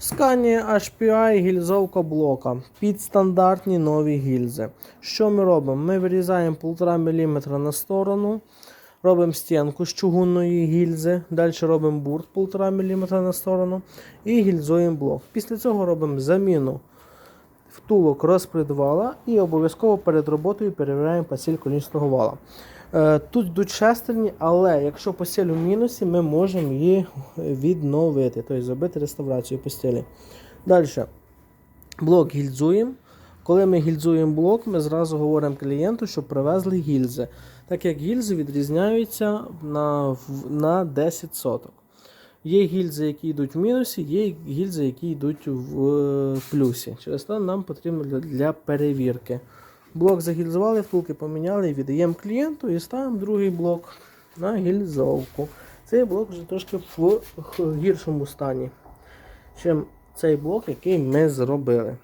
Scania HPI гільзовка блока під стандартні нові гільзи. Що ми робимо? Ми вирізаємо 1,5 мм на сторону, робимо стінку з чугунної гільзи, далі робимо бурт 1,5 мм на сторону і гільзуємо блок. Після цього робимо заміну втулок розпредвала і обов'язково перед роботою перевіряємо пасіль колісного вала. Е, Тут йдуть шестерні, але якщо постіль у мінусі, ми можемо її відновити, тобто зробити реставрацію постілі. Далі. Блок гільзуємо. Коли ми гільзуємо блок, ми зразу говоримо клієнту, щоб привезли гільзи. Так як гільзи відрізняються на, на 10 соток. Є гільзи, які йдуть в мінусі, є гільзи, які йдуть в е, плюсі. Через це нам потрібно для перевірки. Блок загільзували, втулки поміняли, віддаємо клієнту і ставимо другий блок на гільзовку. Цей блок вже трошки в гіршому стані, ніж цей блок, який ми зробили.